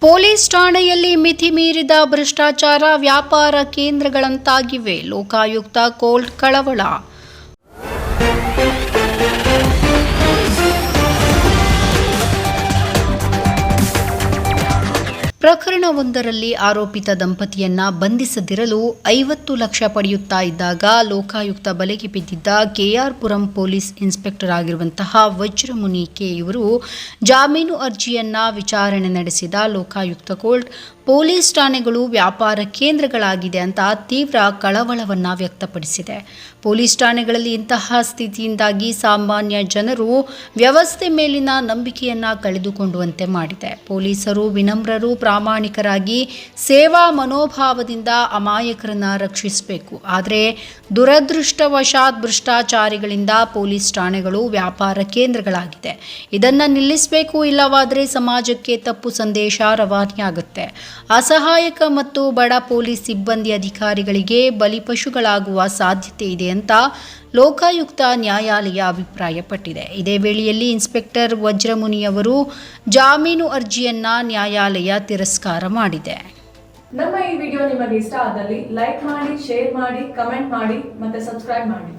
Police ಠಾಣೆಯಲ್ಲಿ ಮಿತಿ ಮೀರಿದ ಭ್ರಷ್ಟಾಚಾರ ವ್ಯಾಪಾರ ಕೇಂದ್ರಗಳಂತಾಗಿವೆ. ಲೋಕಾಯುಕ್ತ ಕೋರ್ಟ್ ಕಳವಳ. ಪ್ರಕರಣವೊಂದರಲ್ಲಿ ಆರೋಪಿತ ದಂಪತಿಯನ್ನ ಬಂಧಿಸದಿರಲು ಐವತ್ತು ಲಕ್ಷ ಪಡೆಯುತ್ತಾ ಇದ್ದಾಗ ಲೋಕಾಯುಕ್ತ ಬಲೆಗೆ ಬಿದ್ದಿದ್ದ ಕೆಆರ್ ಪುರಂ ಪೊಲೀಸ್ ಇನ್ಸ್ಪೆಕ್ಟರ್ ಆಗಿರುವಂತಹ ವಜ್ರಮುನಿ ಕೆ ಇವರು ಜಾಮೀನು ಅರ್ಜಿಯನ್ನ ವಿಚಾರಣೆ ನಡೆಸಿದ ಲೋಕಾಯುಕ್ತ ಕೋರ್ಟ್, ಪೊಲೀಸ್ ಠಾಣೆಗಳು ವ್ಯಾಪಾರ ಕೇಂದ್ರಗಳಾಗಿದೆ ಅಂತ ತೀವ್ರ ಕಳವಳವನ್ನ ವ್ಯಕ್ತಪಡಿಸಿದೆ. ಪೊಲೀಸ್ ಠಾಣೆಗಳಲ್ಲಿ ಇಂತಹ ಸ್ಥಿತಿಯಿಂದಾಗಿ ಸಾಮಾನ್ಯ ಜನರು ವ್ಯವಸ್ಥೆ ಮೇಲಿನ ನಂಬಿಕೆಯನ್ನ ಕಳೆದುಕೊಂಡುವಂತೆ ಮಾಡಿದೆ. ಪೊಲೀಸರು ವಿನಮ್ರರು ಪ್ರಾಮಾಣಿಕರಾಗಿ ಸೇವಾ ಮನೋಭಾವದಿಂದ ಅಮಾಯಕರನ್ನು ರಕ್ಷಿಸಬೇಕು. ಆದರೆ ದುರದೃಷ್ಟವಶಾತ್ ಭ್ರಷ್ಟಾಚಾರಿಗಳಿಂದ ಪೊಲೀಸ್ ಠಾಣೆಗಳು ವ್ಯಾಪಾರ ಕೇಂದ್ರಗಳಾಗಿದೆ. ಇದನ್ನು ನಿಲ್ಲಿಸಬೇಕು ಇಲ್ಲವಾದರೆ ಸಮಾಜಕ್ಕೆ ತಪ್ಪು ಸಂದೇಶ ರವಾನೆಯಾಗುತ್ತೆ. ಅಸಹಾಯಕ ಮತ್ತು ಬಡ ಪೊಲೀಸ್ ಸಿಬ್ಬಂದಿ ಅಧಿಕಾರಿಗಳಿಗೆ ಬಲಿಪಶುಗಳಾಗುವ ಸಾಧ್ಯತೆ ಇದೆ ಅಂತ ಲೋಕಾಯುಕ್ತ ನ್ಯಾಯಾಲಯ ಅಭಿಪ್ರಾಯಪಟ್ಟಿದೆ. ಇದೇ ವೇಳೆಯಲ್ಲಿ ಇನ್ಸ್ಪೆಕ್ಟರ್ ವಜ್ರಮುನಿ ಅವರು ಜಾಮೀನು ಅರ್ಜಿಯನ್ನ ನ್ಯಾಯಾಲಯ ತಿರಸ್ಕಾರ ಮಾಡಿದೆ. ನಮ್ಮ ಈ ವಿಡಿಯೋ ನಿಮಗೆ ಇಷ್ಟ ಆದಲ್ಲಿ ಲೈಕ್ ಮಾಡಿ, ಶೇರ್ ಮಾಡಿ, ಕಮೆಂಟ್ ಮಾಡಿ ಮತ್ತೆ ಸಬ್ಸ್ಕ್ರೈಬ್ ಮಾಡಿ.